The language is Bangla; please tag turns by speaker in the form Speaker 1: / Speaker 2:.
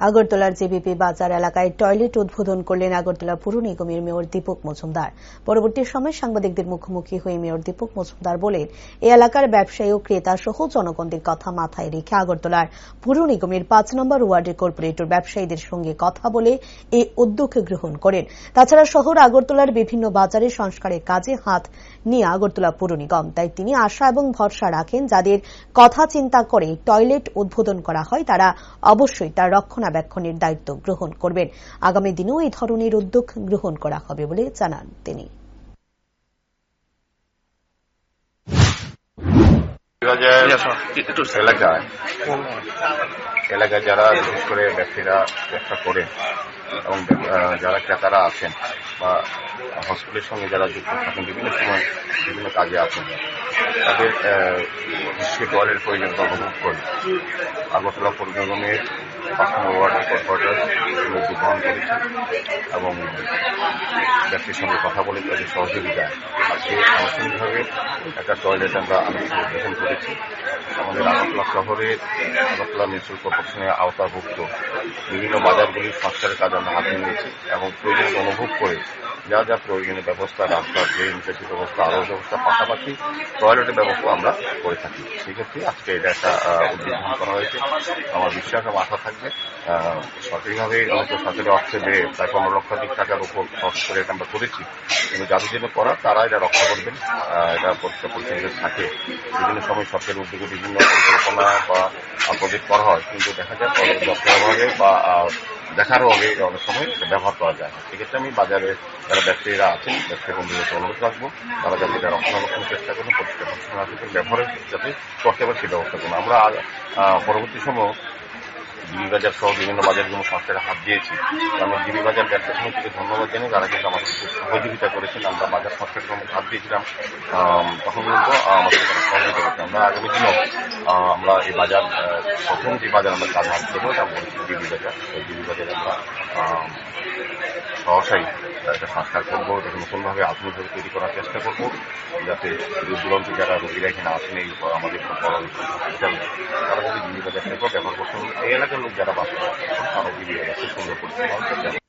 Speaker 1: আগরতলার জেবিপি বাজার এলাকায় টয়লেট উদ্বোধন করলেন আগরতলা পুর নিগমের মেয়র দীপক মজুমদার। পরবর্তী সময় সাংবাদিকদের মুখোমুখি হয়ে মেয়র দীপক মজুমদার বলেন এই এলাকার ব্যবসায়ী ও ক্রেতা সহ জনগণদের কথা মাথায় রেখে আগরতলার পুর নিগমের পাঁচ নম্বর ওয়ার্ডের কর্পোরেটর ব্যবসায়ীদের সঙ্গে কথা বলে এই উদ্যোগ গ্রহণ করেন। তাছাড়া শহর আগরতলার বিভিন্ন বাজারে সংস্কারের কাজে হাত নিয়ে আগরতলা পুর নিগম। তাই তিনি আশা এবং ভরসা রাখেন, যাদের কথা চিন্তা করে টয়লেট উদ্বোধন করা হয়, তারা অবশ্যই তার রক্ষণাবেক্ষণের দায়িত্ব গ্রহণ করবেন। আগামী দিনেও এই ধরনের উদ্যোগ গ্রহণ করা হবে বলে জানান তিনি।
Speaker 2: এলাকায় যারা বিশেষ করে ব্যক্তিরা ব্যবসা করেন এবং যারা ক্রেতারা আছেন বা হসপিটালের সঙ্গে যারা যুক্ত থাকেন, বিভিন্ন সময় বিভিন্ন কাজে আছেন তাদের করে টয়লেট প্রয়োজনীয়তা অনুভব করে আগরতলা পৌর ওয়ার্ডের কর্পোরেটর উদ্যোগ গ্রহণ করেছে এবং ব্যক্তির সঙ্গে কথা বলে তাদের সহযোগিতা আজকে আনুষ্ঠানিকভাবে একটা টয়লেট আমরা আনুষ্ঠানিক গ্রহণ করেছি আমাদের আগরতলা শহরে আগরতলা মিউনিসিপাল কর্পোরেশনের আওতাভুক্ত বিভিন্ন বাজারগুলি সংস্কারের কাজ আমরা হাতে নিয়েছি এবং প্রয়োজন অনুভব করে যা যা প্রয়োজনীয় ব্যবস্থা রাস্তা ড্রেন সেচের ব্যবস্থা আলো ব্যবস্থা পাশাপাশি টয়লেটের ব্যবস্থা আমরা করে থাকি। সেক্ষেত্রে আজকে এটা একটা উদ্যোগ করা হয়েছে। আমার বিশ্বাস এবং আশা থাকবে সরকারিভাবে অনেক সরকারি অর্থে যে প্রায় পনেরো লক্ষাধিক টাকার উপর খরচ করে এটা আমরা করেছি, কিন্তু যাদের জন্য করা তারা এটা রক্ষা করবেন। এটা পরিষ্কার পরিচ্ছন্ন থাকে। বিভিন্ন সময় সরকারি উদ্যোগে বিভিন্ন পরিকল্পনা বা প্রজেক্ট করা হয়, কিন্তু দেখা যায় বা আহ, দেখার অভাবে অনেক সময় ব্যবহার করা যায় না। সেক্ষেত্রে আমি বাজারে যারা ব্যবসায়ীরা আছেন ব্যবসায়ী বন্ধুদেরকে অনুরোধ রাখব। তারা যাতে এটা রক্ষণাবেক্ষণের চেষ্টা করুন পরিষ্কার পরিচ্ছন্ন ব্যবহারের যাতে করতে পারে সেই ব্যবস্থা করুন আমরা পরবর্তী সময় জিবি বাজার সহ বিভিন্ন বাজারগুলো সংস্কারে হাত দিয়েছি। আমি জিবি বাজার ব্যবসা সমিতিকে ধন্যবাদ জানি তারা কিন্তু আমাদের সহযোগিতা করেছেন আমরা বাজার সময় হাত দিয়েছিলাম তখন কিন্তু আমাদের সহযোগিতা করেছে আমরা আগামী দিনেও আমরা এই বাজার প্রথম যে বাজার আমরা কাজ হাত দেবো এটা জিবি বাজার ওই জিবি বাজারে আমরা আম, সহসাই একটা সংস্কার করব এটাকে নতুনভাবে আধুনিকভাবে তৈরি করার চেষ্টা করব যাতে দূর দূরান্ত যারা রোগীরা এখানে আসেন এই আমাদের তারা যদি জিবি বাজার থেকেও ব্যবহার করতে। এই এলাকার লোক যারা বাস করে তারা জিবি বাজার খুব সুন্দর পরিষেবা